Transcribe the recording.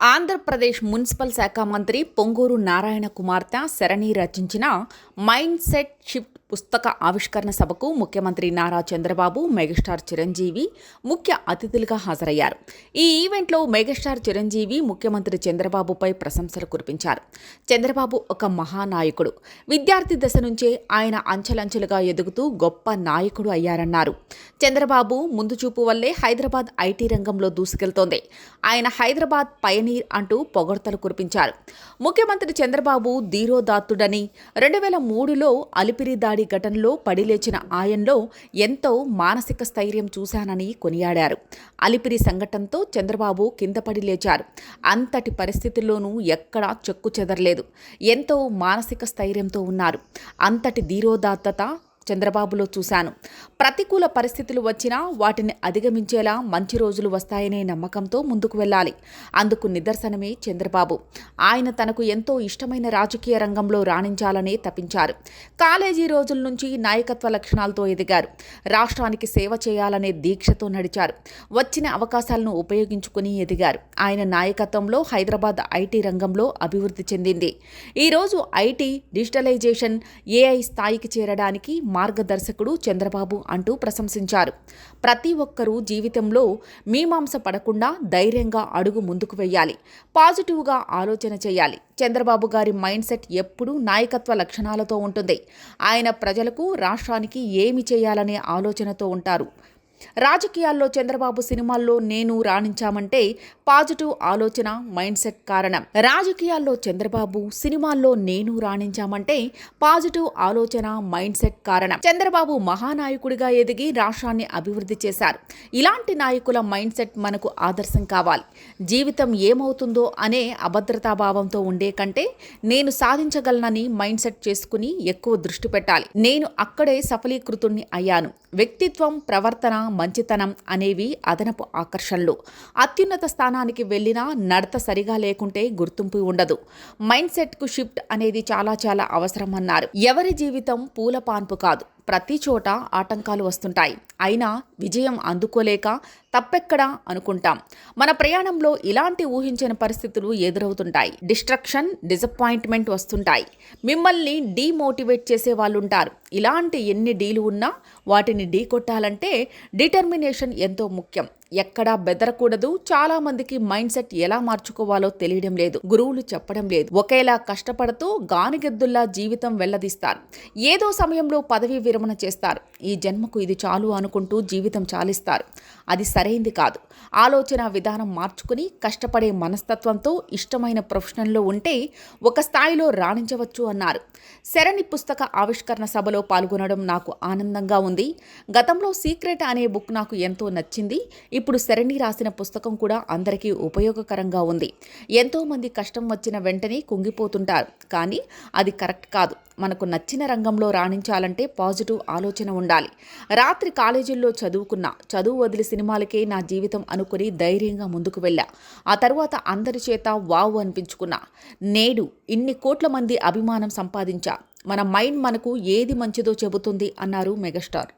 Andhra Pradesh municipal శాఖ మంత్రి పొంగూరు నారాయణ కుమార్తె శరణి రచించిన మైండ్ సెట్ షిఫ్ట్ పుస్తక ఆవిష్కరణ సభకు ముఖ్యమంత్రి నారా చంద్రబాబు మెగాస్టార్ చిరంజీవి ముఖ్య అతిథులుగా హాజరయ్యారు. ఈ ఈవెంట్లో మెగాస్టార్ చిరంజీవి ముఖ్యమంత్రి చంద్రబాబుపై ప్రశంసలు కురిపించారు. చంద్రబాబు ఒక మహానాయకుడు. విద్యార్థి దశ నుంచే ఆయన అంచెలంచెలుగా ఎదుగుతూ గొప్ప నాయకుడు అయ్యారన్నారు. చంద్రబాబు ముందు చూపు వల్లే హైదరాబాద్ ఐటీ రంగంలో దూసుకెళ్తోంది. ఆయన హైదరాబాద్ పయనీర్ అంటూ పొగడ్తలు కురిపించారు. ముఖ్యమంత్రి చంద్రబాబు ధీరోదాత్తుడని రెండు వేల మూడులో అలిపిరి దాడి ఘటనలో పడిలేచిన ఆయన్లో ఎంతో మానసిక స్థైర్యం చూశానని కొనియాడారు. అలిపిరి సంఘటనతో చంద్రబాబు కింద పడి లేచారు. అంతటి పరిస్థితుల్లోనూ ఎక్కడా చెక్కు చెదరలేదు. ఎంతో మానసిక స్థైర్యంతో ఉన్నారు. అంతటి ధీరోదాత్తత చంద్రబాబులో చూశాను. ప్రతికూల పరిస్థితులు వచ్చినా వాటిని అధిగమించేలా మంచి రోజులు వస్తాయనే నమ్మకంతో ముందుకు వెళ్ళాలి. అందుకు నిదర్శనమే చంద్రబాబు. ఆయన తనకు ఎంతో ఇష్టమైన రాజకీయ రంగంలో రాణించాలనే తప్పించారు కాలేజీ రోజుల నుంచి నాయకత్వ లక్షణాలతో ఎదిగారు. రాష్ట్రానికి సేవ చేయాలనే దీక్షతో నడిచారు. వచ్చిన అవకాశాలను ఉపయోగించుకుని ఎదిగారు. ఆయన నాయకత్వంలో హైదరాబాద్ ఐటీ రంగంలో అభివృద్ధి చెందింది. ఈరోజు ఐటీ డిజిటలైజేషన్ ఏఐ స్థాయికి చేరడానికి మార్గదర్శకుడు చంద్రబాబు అంటూ ప్రశంసించారు. ప్రతి ఒక్కరూ జీవితంలో మీమాంస పడకుండా ధైర్యంగా అడుగు ముందుకు వెయ్యాలి. పాజిటివ్గా ఆలోచన చేయాలి. చంద్రబాబు గారి మైండ్ సెట్ ఎప్పుడూ నాయకత్వ లక్షణాలతో ఉంటుంది. ఆయన ప్రజలకు రాష్ట్రానికి ఏమి చేయాలనే ఆలోచనతో ఉంటారు. రాజకీయాల్లో చంద్రబాబు సినిమాల్లో నేను రాణించామంటే పాజిటివ్ ఆలోచన మైండ్ సెట్ కారణం. రాజకీయాల్లో చంద్రబాబు సినిమాల్లో నేను రాణించామంటే పాజిటివ్ ఆలోచన మైండ్ సెట్ కారణం. చంద్రబాబు మహానాయకుడిగా ఎదిగి రాష్ట్రాన్ని అభివృద్ధి చేశారు. ఇలాంటి నాయకుల మైండ్ సెట్ మనకు ఆదర్శం కావాలి. జీవితం ఏమవుతుందో అనే అభద్రతాభావంతో ఉండే కంటే నేను సాధించగలనని మైండ్ సెట్ చేసుకుని ఎక్కువ దృష్టి పెట్టాలి. నేను అక్కడే సఫలీకృతుణ్ణి అయ్యాను. వ్యక్తిత్వం ప్రవర్తన మంచితనం అనేవి అదనపు ఆకర్షణలు. అత్యున్నత స్థానానికి వెళ్ళినా నడత సరిగా లేకుంటే గుర్తింపు ఉండదు. మైండ్ సెట్కు షిఫ్ట్ అనేది చాలా చాలా అవసరం అన్నారు ఎవరి జీవితం పూల పాన్పు కాదు. ప్రతి చోట ఆటంకాలు వస్తుంటాయి. అయినా విజయం అందుకోలేక తప్పెక్కడా అనుకుంటాం. మన ప్రయాణంలో ఇలాంటి ఊహించని పరిస్థితులు ఎదురవుతుంటాయి. డిస్ట్రక్షన్ డిసప్పాయింట్మెంట్ వస్తుంటాయి. మిమ్మల్ని డీమోటివేట్ చేసే వాళ్ళు ఉంటారు ఇలాంటి ఎన్ని డీలు ఉన్నా వాటిని ఢీ కొట్టాలంటే డిటర్మినేషన్ ఎంతో ముఖ్యం. ఎక్కడా బెదరకూడదు. చాలా మందికి మైండ్ సెట్ ఎలా మార్చుకోవాలో తెలియడం లేదు. గురువులు చెప్పడం లేదు. ఒకేలా కష్టపడుతూ గానిగెద్దుల్లా జీవితం వెల్లదీస్తారు ఏదో సమయంలో పదవీ విరమణ చేస్తారు. ఈ జన్మకు ఇది చాలు అనుకుంటూ జీవితం చాలిస్తారు. అది సరైంది కాదు. ఆలోచన విధానం మార్చుకుని కష్టపడే మనస్తత్వంతో ఇష్టమైన ప్రొఫెషన్లో ఉంటే ఒక స్థాయిలో రాణించవచ్చు అన్నారు. శరణి పుస్తక ఆవిష్కరణ సభలో పాల్గొనడం నాకు ఆనందంగా ఉంది. గతంలో సీక్రెట్ అనే బుక్ నాకు ఎంతో నచ్చింది. ఇప్పుడు శరణి రాసిన పుస్తకం కూడా అందరికీ ఉపయోగకరంగా ఉంది. ఎంతోమంది కష్టం వచ్చిన వెంటనే కుంగిపోతుంటారు. కానీ అది కరెక్ట్ కాదు. మనకు నచ్చిన రంగంలో రాణించాలంటే పాజిటివ్ ఆలోచన ఉండాలి. రాత్రి కాలేజీల్లో చదువుకున్నా చదువు వదిలి సినిమాలకే నా జీవితం అనుకుని ధైర్యంగా ముందుకు వెళ్ళా. ఆ తర్వాత అందరి చేత వావు అనిపించుకున్నా. నేడు ఇన్ని కోట్ల మంది అభిమానం సంపాదించా. మన మైండ్ మనకు ఏది మంచిదో చెబుతుంది అన్నారు మెగాస్టార్.